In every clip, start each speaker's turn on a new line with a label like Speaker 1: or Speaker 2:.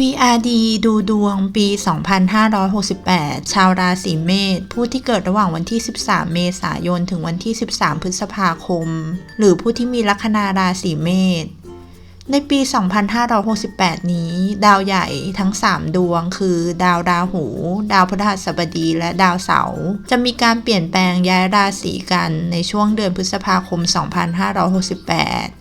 Speaker 1: VRD ดูดวงปี 2568 ชาวราศีเมษผู้ที่เกิดระหว่างวันที่ 13 เมษายน ถึงวันที่ 13 พฤษภาคม หรือผู้ที่มีลัคนาราศีเมษในปี 2568 นี้ ดาวใหญ่ทั้ง 3 ดวง คือ ดาวราหู ดาวพฤหัสบดีและดาวเสาร์จะมีการเปลี่ยนแปลงย้ายราศีกันในช่วงเดือนพฤษภาคม 2568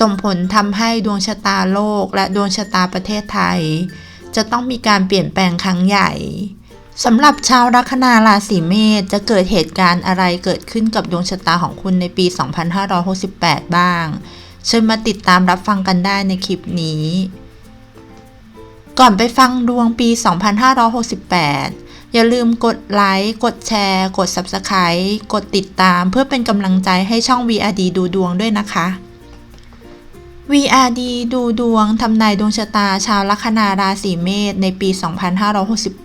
Speaker 1: ส่งผลทำให้ดวงชะตาโลกและดวงชะตาประเทศไทย จะต้องมีการเปลี่ยนแปลงครั้งใหญ่สำหรับชาวลัคนาราศีเมษจะเกิดเหตุการณ์อะไรเกิดขึ้นกับดวงชะตาของคุณในปี 2568 บ้าง เชิญมาติดตามรับฟังกันได้ในคลิปนี้ ก่อนไปฟังดวงปี 2568 อย่าลืมกดไลค์ กดแชร์ กด Subscribe กดติดตามเพื่อเป็นกำลังใจให้ช่อง VRD ดูดวงด้วยนะคะ VRD ดูดวงทำนายดวงชะตาชาวลัคนาราศีเมษในปี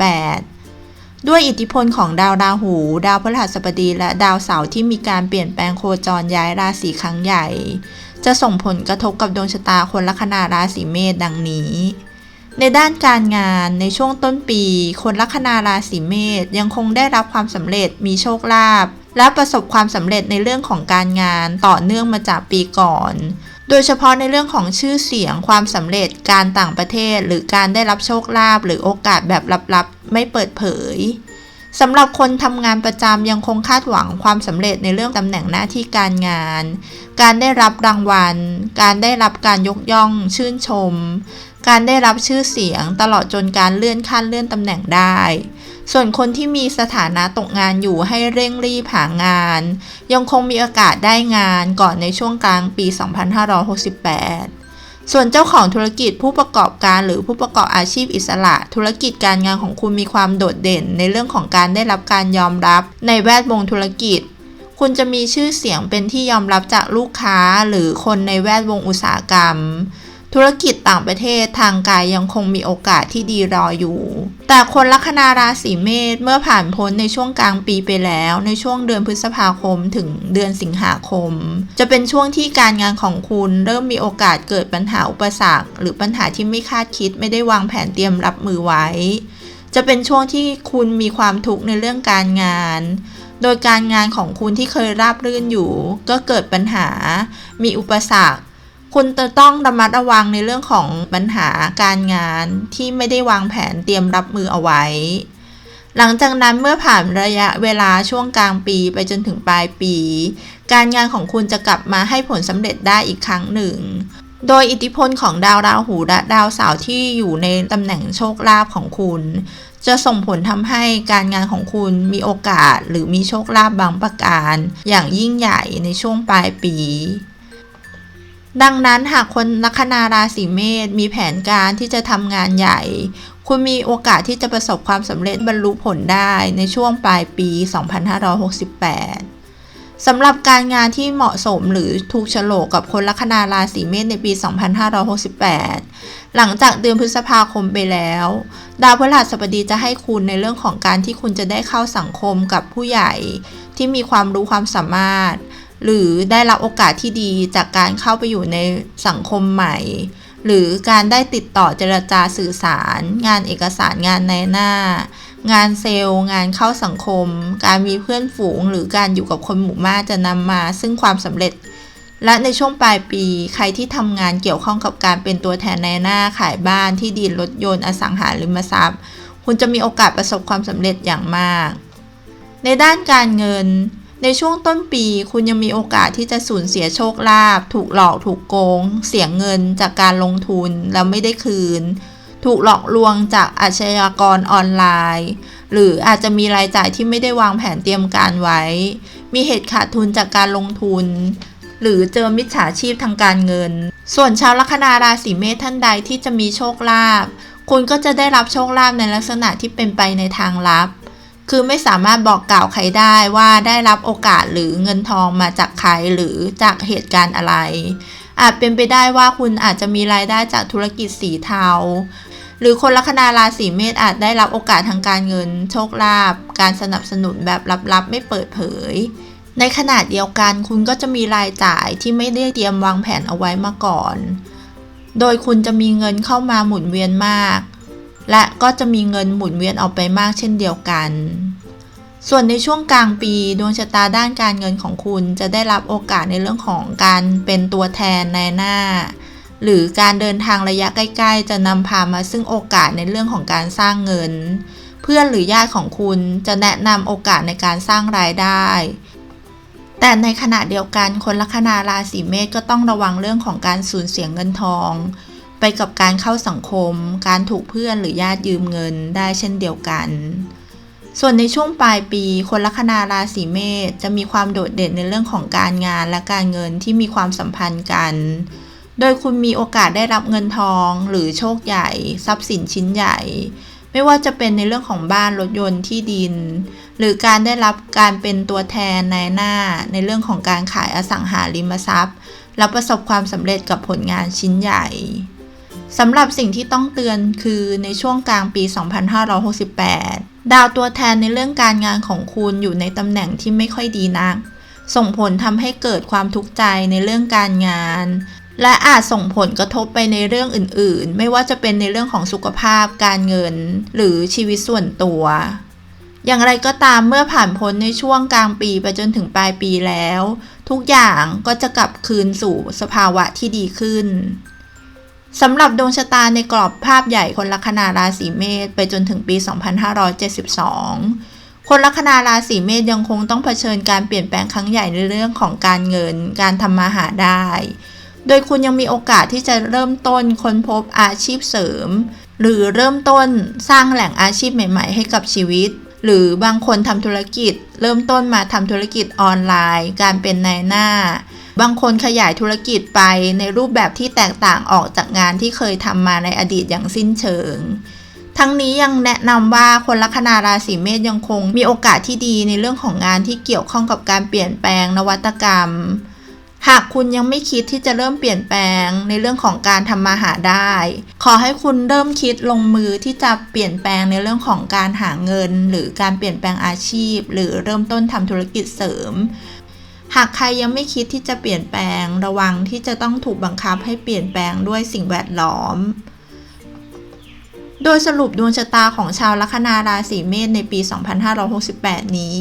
Speaker 1: 2568 ด้วยอิทธิพลของดาวราหู ดาวพฤหัสบดีและดาวเสาร์ที่มีการเปลี่ยนแปลงโคจรย้ายราศีครั้งใหญ่ จะส่งผลกระทบกับดวงชะตาคนลัคนาราศีเมษดังนี้ ในด้านการงานในช่วงต้นปี คนลัคนาราศีเมษยังคงได้รับความสำเร็จมีโชคลาภและประสบความสำเร็จในเรื่องของการงานต่อเนื่องมาจากปีก่อน โดยเฉพาะในเรื่องของชื่อเสียงความสำเร็จการต่างประเทศ หรือการได้รับโชคลาภหรือโอกาสแบบลับๆ ไม่เปิดเผยสำหรับคนทำงานประจำยังคงคาดหวังความสำเร็จในเรื่องตำแหน่งหน้าที่การงาน การได้รับรางวัล การได้รับการยกย่อง ชื่นชม การได้รับชื่อเสียงตลอดจนการเลื่อนขั้นเลื่อนตำแหน่งได้ ส่วนคนที่มีสถานะตกงานอยู่ให้เร่งรีบหางาน ยังคงมีโอกาสได้งานก่อนในช่วงกลางปี 2568 ส่วนเจ้าของธุรกิจผู้ประกอบการหรือผู้ประกอบอาชีพอิสระ ธุรกิจการงานของคุณมีความโดดเด่น ในเรื่องของการได้รับการยอมรับ ในแวดวงธุรกิจ คุณจะมีชื่อเสียงเป็นที่ยอมรับจากลูกค้าหรือคนในแวดวงอุตสาหกรรม ธุรกิจต่างประเทศทางกายยังคงมีโอกาสที่ดีรออยู่ แต่คนลัคนาราศีเมษเมื่อผ่านพ้นในช่วงกลางปีไปแล้ว ในช่วงเดือนพฤษภาคมถึงเดือนสิงหาคม จะเป็นช่วงที่การงานของคุณเริ่มมีโอกาสเกิดปัญหาอุปสรรค หรือปัญหาที่ไม่คาดคิดไม่ได้วางแผนเตรียมรับมือไว้ จะเป็นช่วงที่คุณมีความทุกข์ในเรื่องการงานโดยการงานของคุณที่เคยราบรื่นอยู่ ก็เกิดปัญหา มีอุปสรรค คุณจะต้องระมัดระวังในเรื่องของปัญหาการงานที่ไม่ได้วางแผนเตรียมรับมือเอาไว้ หลังจากนั้นเมื่อผ่านระยะเวลาช่วงกลางปีไปจนถึงปลายปี การงานของคุณจะกลับมาให้ผลสำเร็จได้อีกครั้งหนึ่ง โดยอิทธิพลของดาวราหูและดาวเสาร์ที่อยู่ในตำแหน่งโชคลาภของคุณ จะส่งผลทำให้การงานของคุณมีโอกาสหรือมีโชคลาภบางประการ อย่างยิ่งใหญ่ในช่วงปลายปี ดังนั้นหากคนลัคนาราศีเมษมีแผนการที่จะทำงานใหญ่ คุณมีโอกาสที่จะประสบความสำเร็จบรรลุผลได้ในช่วงปลายปี 2568 สำหรับการงานที่เหมาะสมหรือถูกฉลกกับคนลัคนาราศีเมษในปี 2568 หลังจากเดือนพฤษภาคมไปแล้ว ดาวพฤหัสบดีจะให้คุณในเรื่องของการที่คุณจะได้เข้าสังคมกับผู้ใหญ่ ที่มีความรู้ความสามารถ หรือได้รับโอกาสที่ดีจากการเข้าไปอยู่ในสังคมใหม่ หรือการได้ติดต่อเจรจาสื่อสาร งานเอกสารงานในหน้า งานเซลล์ งานเข้าสังคม การมีเพื่อนฝูง หรือการอยู่กับคนหมู่มากจะนำมา ซึ่งความสำเร็จ และในช่วงปลายปีใครที่ทำงานเกี่ยวข้องกับการเป็นตัวแทนในหน้าขายบ้านที่ดินรถยนต์อสังหาริมทรัพย์ คุณจะมีโอกาสประสบความสำเร็จอย่างมาก ในด้านการเงิน ในช่วงต้นปีคุณยังมีโอกาสที่จะสูญเสียโชคลาภถูกหลอกถูกโกง เสียเงินจากการลงทุนแล้วไม่ได้คืน ถูกหลอกลวงจากอาชญากรออนไลน์ หรืออาจจะมีรายจ่ายที่ไม่ได้วางแผนเตรียมการไว้ มีเหตุขาดทุนจากการลงทุน หรือเจอมิจฉาชีพทางการเงิน ส่วนชาวลัคนาราศีเมษท่านใดที่จะมีโชคลาภคุณก็จะได้รับโชคลาภในลักษณะที่เป็นไปในทางลับ คือไม่สามารถบอกกล่าวใครได้ว่าได้รับโอกาสหรือเงินทองมาจากใครหรือจากเหตุการณ์อะไร อาจเป็นไปได้ว่าคุณอาจจะมีรายได้จากธุรกิจสีเทา หรือคนลัคนาราศีเมษอาจได้รับโอกาสทางการเงิน โชคลาภการสนับสนุนแบบลับๆ ไม่เปิดเผย ในขณะเดียวกันคุณก็จะมีรายจ่ายที่ไม่ได้เตรียมวางแผนเอาไว้มาก่อน โดยคุณจะมีเงินเข้ามาหมุนเวียนมาก และก็จะมีเงินหมุนเวียนออกไปมากเช่นเดียวกัน ส่วนในช่วงกลางปีดวงชะตาด้านการเงินของคุณจะได้รับโอกาสในเรื่องของการเป็นตัวแทนในหน้า หรือการเดินทางระยะใกล้ ๆ จะนำพามาซึ่งโอกาสในเรื่องของการสร้างเงิน เพื่อนหรือญาติของคุณจะแนะนำโอกาสในการสร้างรายได้แต่ในขณะเดียวกันคนลัคนาราศีเมษก็ต้องระวังเรื่องของการสูญเสียเงินทอง ไปกับการเข้าสังคม การถูกเพื่อนหรือญาติยืมเงินได้เช่นเดียวกัน ส่วนในช่วงปลายปี คนลัคนาราศีเมษจะมีความโดดเด่นในเรื่องของการงานและการเงินที่มีความสัมพันธ์กัน โดยคุณมีโอกาสได้รับเงินทองหรือโชคใหญ่ ทรัพย์สินชิ้นใหญ่ ไม่ว่าจะเป็นในเรื่องของบ้านรถยนต์ที่ดิน หรือการได้รับการเป็นตัวแทนในหน้า ในเรื่องของการขายอสังหาริมทรัพย์และประสบความสำเร็จกับผลงานชิ้นใหญ่ สำหรับสิ่งที่ต้องเตือนคือในช่วงกลางปี 2568 ดาวตัวแทนในเรื่องการงานของคุณอยู่ในตำแหน่งที่ไม่ค่อยดีนัก ส่งผลทำให้เกิดความทุกข์ใจในเรื่องการงาน และอาจส่งผลกระทบไปในเรื่องอื่นๆ ไม่ว่าจะเป็นในเรื่องของสุขภาพ การเงิน หรือชีวิตส่วนตัว อย่างไรก็ตามเมื่อผ่านพ้นในช่วงกลางปีไปจนถึงปลายปีแล้ว ทุกอย่างก็จะกลับคืนสู่สภาวะที่ดีขึ้น สำหรับดวงชะตาในกรอบภาพใหญ่คนลัคนาราศีเมษไปจนถึงปี 2572 คนลัคนาราศีเมษยังคงต้องเผชิญการเปลี่ยนแปลงครั้งใหญ่ในเรื่องของการเงิน การทำมาหาได้ โดยคุณยังมีโอกาสที่จะเริ่มต้นค้นพบอาชีพเสริม หรือเริ่มต้นสร้างแหล่งอาชีพใหม่ ๆ ให้กับชีวิต หรือบางคนทำธุรกิจ เริ่มต้นมาทำธุรกิจออนไลน์ การเป็นนายหน้า บางคนขยายธุรกิจไปในรูปแบบที่แตกต่างออกจากงานที่เคยทำมาในอดีตอย่างสิ้นเชิง ทั้งนี้ยังแนะนำว่าคนลัคนาราศีเมษยังคงมีโอกาสที่ดีในเรื่องของงานที่เกี่ยวข้องกับการเปลี่ยนแปลงนวัตกรรม หากคุณยังไม่คิดที่จะเริ่มเปลี่ยนแปลงในเรื่องของการทำมาหาได้ ขอให้คุณเริ่มคิดลงมือที่จะเปลี่ยนแปลงในเรื่องของการหาเงิน หรือการเปลี่ยนแปลงอาชีพ หรือเริ่มต้นทำธุรกิจเสริม หากใครยังไม่คิดที่จะเปลี่ยนแปลง ระวังที่จะต้องถูกบังคับให้เปลี่ยนแปลงด้วยสิ่งแวดล้อม โดยสรุปดวงชะตาของชาวลัคนาราศีเมษในปี 2568 นี้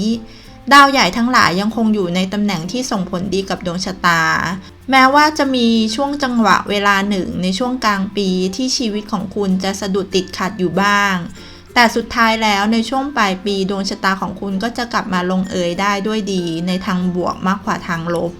Speaker 1: ดาวใหญ่ทั้งหลายยังคงอยู่ในตำแหน่งที่ส่งผลดีกับดวงชะตา แม้ว่าจะมีช่วงจังหวะเวลาหนึ่งในช่วงกลางปีที่ชีวิตของคุณจะสะดุดติดขัดอยู่บ้าง แต่สุดท้ายแล้วในช่วงปลายปีดวงชะตาของคุณก็จะกลับมาลงเอยได้ด้วยดีในทางบวกมากกว่าทางลบ